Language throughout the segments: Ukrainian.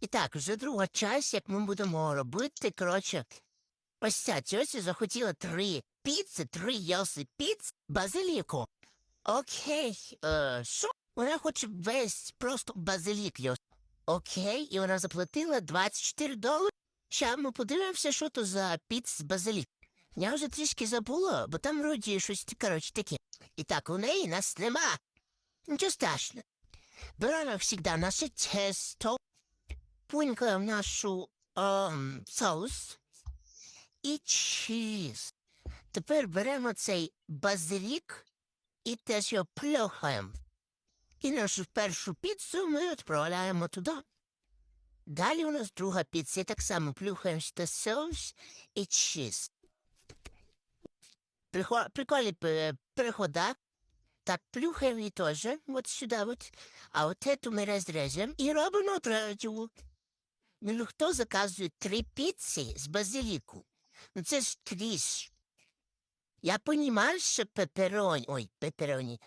І так, вже друга часть, як ми будемо робити. Коротше, ось ця тьося захотіла три піци, три єлси піц, базиліку. Окей, е, що? Вона хоче весь просто базилік йос. Окей, і вона заплатила 24 долари. Ща ми подивимося, що то за піц з базилік. Я вже трішки забула, бо там вроді щось коротше таке. І так, у неї нас нема. Нічого страшного. Беремо, завжди, наше тесто, пунькаємо нашу ем, соус і чіз. Тепер беремо цей базилік і теж його пльохаємо. І нашу першу піцу ми відправляємо туди. Далі у нас друга і так само плюхаємо сюди соус і чіз. Прикольний переходак. Так, плюхаємо її теж, от сюди, от. А от эту ми розрежемо і робимо третю. Ну, хто заказує три піци з базиліку? Ну, це ж тріш. Я понімаю, що пепероні, ой, пепероні.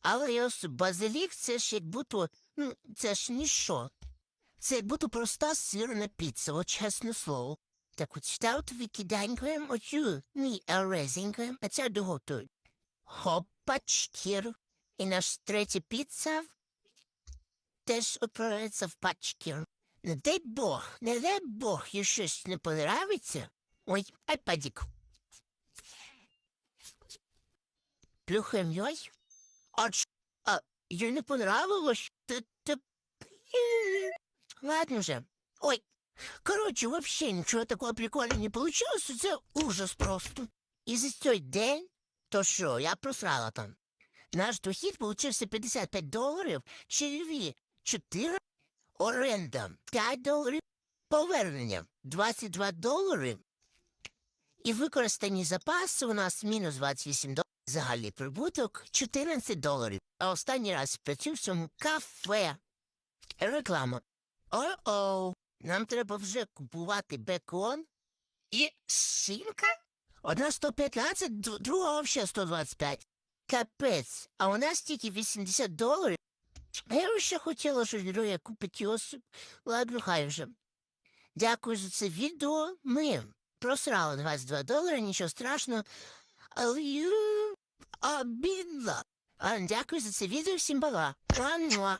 Але ось базилік це ж як будто, ну, це ж ніщо. Це як будто проста сирна піца, от чесне слово. Так от ставте викиданькуємо оцю, ні, а а це доготуємо. Хопачкір. І наш третя піца теж відправляється в пачкір. Не дай Бог, не дай Бог, їй щось не понравиться. Ой, айпадік. Плюхаємо йой. А, ч- а їй не понравилось? Ти, ти... Ладно вже. Ой, коротше, вообще нічого такого прикольного не получилось, це ужас просто. І за цей день, то що, я просрала там. Наш дохід получився 55 доларів, чайові 4 оренда, 5 доларів повернення, 22 долари. І використані запаси у нас мінус 28 доларів. Загальний прибуток 14 доларів. А останній раз працюю кафе. Реклама. О-оу, нам треба вже купувати бекон і шинка? Одна 115, друга взагалі 125. Капець, а у нас тільки 80 доларів. А я ще хотіла, що героя купити осіб. Ладно, хай вже. Дякую за це відео. Ми просрали 22 долари, нічого страшного. Але обідно. Дякую за це відео, всім бала. Муа-муа.